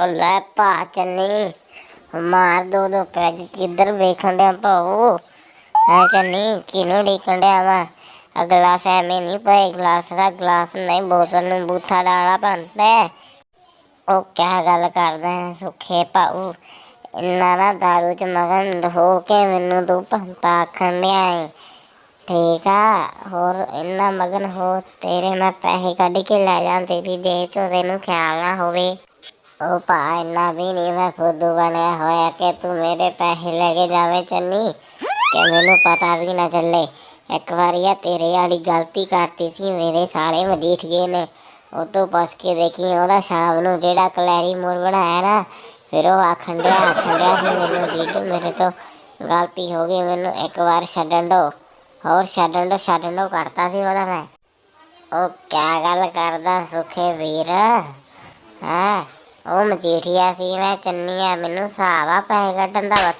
ਉਹ ਲੈ ਪਾ ਚੰਨੀ ਮਾਰ ਦੋ ਦੋ ਪੈਗ ਕਿੱਧਰ ਵੇਖਣ ਡਿਆ ਭਾਊ ਹੈ ਚੰਨੀ ਕਿਨੂੰ ਢੀਕਣ ਡਿਆ ਵਾ? ਆ ਗਲਾਸ ਐਵੇਂ ਨਹੀਂ ਪਏ, ਗਲਾਸ ਦਾ ਗਲਾਸ ਨਹੀਂ, ਬੋਤਲ ਨੂੰ ਬੂਥਾ ਡਾਲਾ ਪੰਤੇ ਉਹ ਕਿਆ ਗੱਲ ਕਰਦਾ ਹੈ, ਸੁਖੇ ਭਾਊ ਇੰਨਾ ਨਾ ਦਾਰੂ ਚ ਮਗਨ ਹੋ ਕੇ ਮੈਨੂੰ ਤੂੰ ਪੰਤਾ ਆਖਣ ਡਿਆ ਏ। ਠੀਕ ਆ, ਹੋਰ ਇੰਨਾ ਮਗਨ ਹੋ, ਤੇਰੇ ਮੈਂ ਪੈਸੇ ਕੱਢ ਕੇ ਲੈ ਜਾਂ, ਤੇਰੀ ਜੇਬ ਚੋਂ ਤੈਨੂੰ ਖਿਆਲ ਨਾ ਹੋਵੇ। ਉਹ ਭਾ ਇੰਨਾ ਵੀ ਨਹੀਂ ਮੈਂ ਫੁੱਦੂ ਬਣਿਆ ਹੋਇਆ ਕਿ ਤੂੰ ਮੇਰੇ ਪੈਸੇ ਲੈ ਕੇ ਜਾਵੇਂ ਚੰਨੀ, ਕਿ ਮੈਨੂੰ ਪਤਾ ਵੀ ਨਾ ਚੱਲੇ। ਇੱਕ ਵਾਰੀ ਆ ਤੇਰੇ ਵਾਲੀ ਗਲਤੀ ਕਰਤੀ ਸੀ, ਮੇਰੇ ਸਾਲੇ ਮਜੀਠੀਏ ਨੇ। ਉਹ ਤੋਂ ਪੁੱਛ ਕੇ ਦੇਖੀ, ਉਹਦਾ ਸ਼ਾਮ ਨੂੰ ਜਿਹੜਾ ਕਲੈਰੀ ਮੋਰ ਬਣਾਇਆ ਨਾ, ਫਿਰ ਉਹ ਆਖਣ ਡਿਆ ਆਖਣ ਡਿਆ ਸੀ ਮੈਨੂੰ ਜੀਜੂ ਮੇਰੇ ਤੋਂ ਗਲਤੀ ਹੋ ਗਈ, ਮੈਨੂੰ ਇੱਕ ਵਾਰ ਛੱਡਣ ਦੋ। ਹੋਰ ਛੱਡਣ ਦੋ ਛੱਡਣ ਦੋ ਕਰਤਾ ਸੀ ਉਹਦਾ ਮੈਂ। ਉਹ ਕਿਆ ਗੱਲ ਕਰਦਾ, ਸੁਖੇ ਵੀਰ, ਹਾਂ? ਉਹ ਮਜੀਠੀਆ ਸੀ ਮੈਂ ਚੰਨੀ ਆ ਮੈਨੂੰ ਹਿਸਾਬ ਆ ਪੈਸੇ ਕੱਢਣ ਦਾ